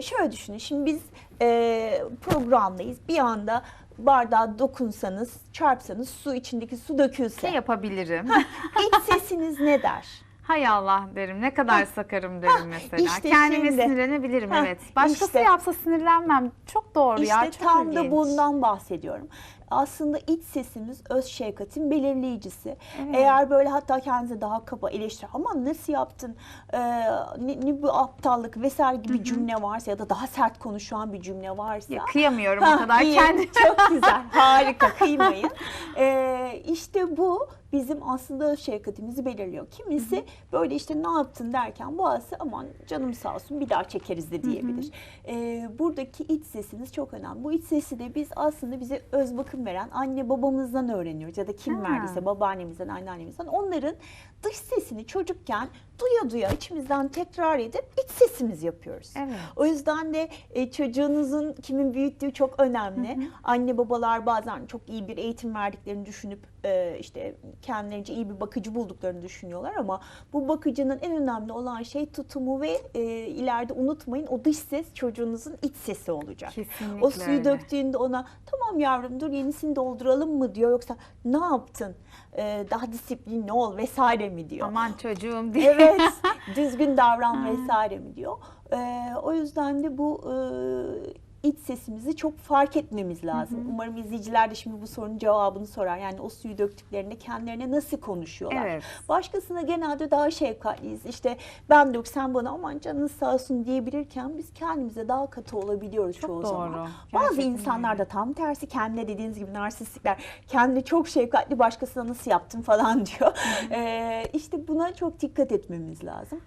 Şöyle düşünün. Şimdi biz e, programdayız. Bir anda bardağa dokunsanız, çarpsanız su içindeki su dökülse Şey yapabilirim. iç sesiniz ne der? Hay Allah derim. Ne kadar sakarım derim mesela. işte Kendime şimdi. sinirlenebilirim evet. Başkası işte. yapsa sinirlenmem. Çok doğru ya. İşte tam da ilginç. bundan bahsediyorum. Aslında iç sesimiz öz şefkatin belirleyicisi. Evet. Eğer böyle hatta kendinize daha kaba eleştir ama nasıl yaptın, ee, ne, ne bu aptallık vesaire gibi cümle varsa ya da daha sert konuşan bir cümle varsa. Ya, kıyamıyorum Ha, o kadar iyi. Çok güzel, harika, kıymayın. Ee, işte bu bizim aslında şefkatimizi belirliyor. Kimisi böyle işte ne yaptın derken bazısı aman canım sağ olsun bir daha çekeriz de diyebilir. Ee, buradaki iç sesiniz çok önemli. Bu iç sesi de biz aslında bize öz bakım veren anne babamızdan öğreniyoruz ya da kim Ha. verdiyse babaannemizden, anneannemizden. Onların dış sesini çocukken duya duya içimizden tekrar edip iç sesimiz yapıyoruz. Evet. O yüzden de e, çocuğunuzun kimin büyüttüğü çok önemli. Anne babalar bazen çok iyi bir eğitim verdiklerini düşünüp e, işte kendilerince iyi bir bakıcı bulduklarını düşünüyorlar ama bu bakıcının en önemli olan şey tutumu ve e, ileride unutmayın o dış ses çocuğunuzun iç sesi olacak. Kesinlikle O suyu öyle. döktüğünde ona tamam yavrum dur yenisini dolduralım mı diyor yoksa ne yaptın E, daha disiplinli ol vesaire mi diyor. Aman çocuğum diye. Evet, düzgün davran vesaire mi diyor. Ee, o yüzden de bu e, iç sesimizi çok fark etmemiz lazım. Umarım izleyiciler de şimdi bu sorunun cevabını sorar. Yani o suyu döktüklerinde kendilerine nasıl konuşuyorlar? Evet. Başkasına genelde daha şefkatliyiz. İşte ben döksem bana aman canın sağ olsun diyebilirken biz kendimize daha katı olabiliyoruz Çok çoğu doğru. zaman. Bazı Gerçekten insanlar öyle. da tam tersi kendine dediğiniz gibi narsistikler kendini çok şefkatli başkasına nasıl yaptın falan diyor. Ee, işte buna çok dikkat etmemiz lazım.